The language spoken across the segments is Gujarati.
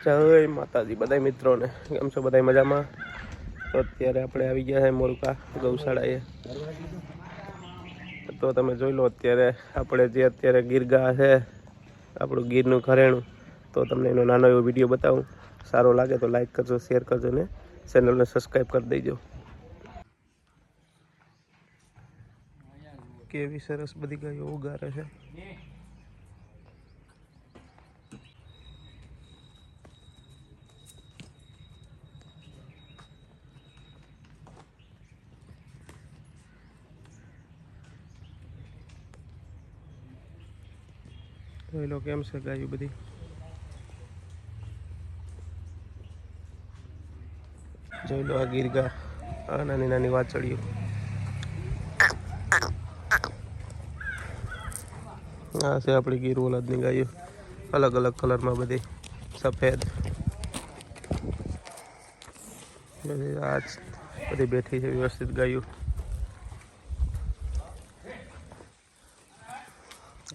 જય માતાજી બધા મિત્રોને. કેમ છો બધા મજામાં? તો અત્યારે આપણે આવી ગયા છે મોરકા ગૌશાળાએ. તો તમે જોઈ લો અત્યારે આપણે જે અત્યારે ગીરગા છે આપણું ગીરનું ઘરેણું, તો તમને એનો નાનો એવો વીડિયો બતાવું. સારો લાગે તો લાઈક કરજો, શેર કરજો ને ચેનલને સબસ્ક્રાઈબ કરી દેજો. કેવી સરસ બધી ગાયો ઉગારે છે. જોઈ લો કેમ છે ગાયું બધી જોઈ લો આ ગીરગા, આ નાની નાની વાછડીઓ. આ છે આપણી ગીર ઓલાદની ગાયો. અલગ અલગ કલરમાં બધી, સફેદ. બધી આ બધી બેઠી છે, વ્યવસ્થિત ગાયો.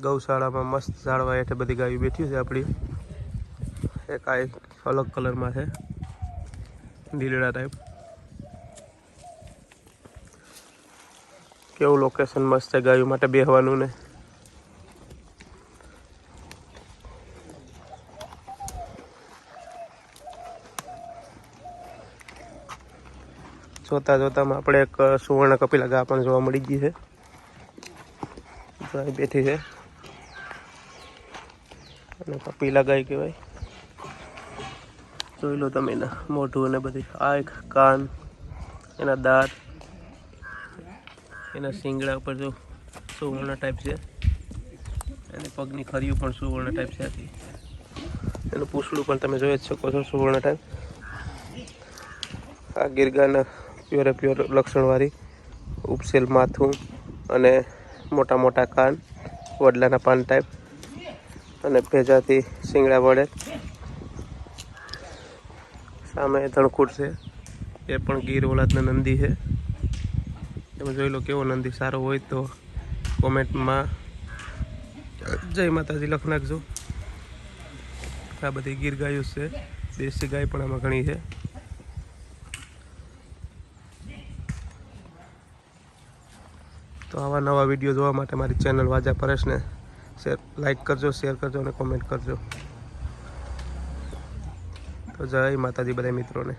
ગૌશાળામાં મસ્ત ઝાડવા હેઠે બધી ગાયું બેઠી છે આપણી. એક આ એક અલગ કલરમાં છે. લીલડા ટાઈપ કેવું લોકેશન મસ્ત છે ગાયું માટે બેહવાનું ને. જોતા જોતામાં આપણે એક સુવર્ણ કપિલા ગા પણ જોવા મળી ગઈ છે. બેઠી છે. અને કપિલા ગાય કહેવાય. જોઈ લો તમે એના મોઢું અને બધી. આંખ કાન, એના દાંત, એના શિંગડા ઉપર જો સુવર્ણ ટાઈપ છે. અને પગની ખરીયું પણ સુવર્ણ ટાઈપ છે આથી એનું પૂછડું પણ તમે જોઈ જ શકો છો સુવર્ણ ટાઈપ આ ગીરગાના પ્યોરે પ્યોર લક્ષણવાળી ઉપસેલ માથું અને મોટા મોટા કાન, વડલાના પાન ટાઈપ અને ભેજાથી શિંગડા વડે. સામે ધણકુટ છે. એ પણ ગીર ઓલાદના નંદી છે. તમે જોઈ લો કેવો નંદી, સારો હોય તો કોમેન્ટમાં જય માતાજી લખ નાખજો. આ બધી ગીર ગાયો છે. દેશી ગાય પણ આમાં ઘણી છે. તો આવા નવા વીડિયો જોવા માટે મારી ચેનલ વાજા પરેશને શેર લાઈક કરજો શેર કરજો અને કોમેન્ટ કરજો. તો જય માતાજી બધા મિત્રોને.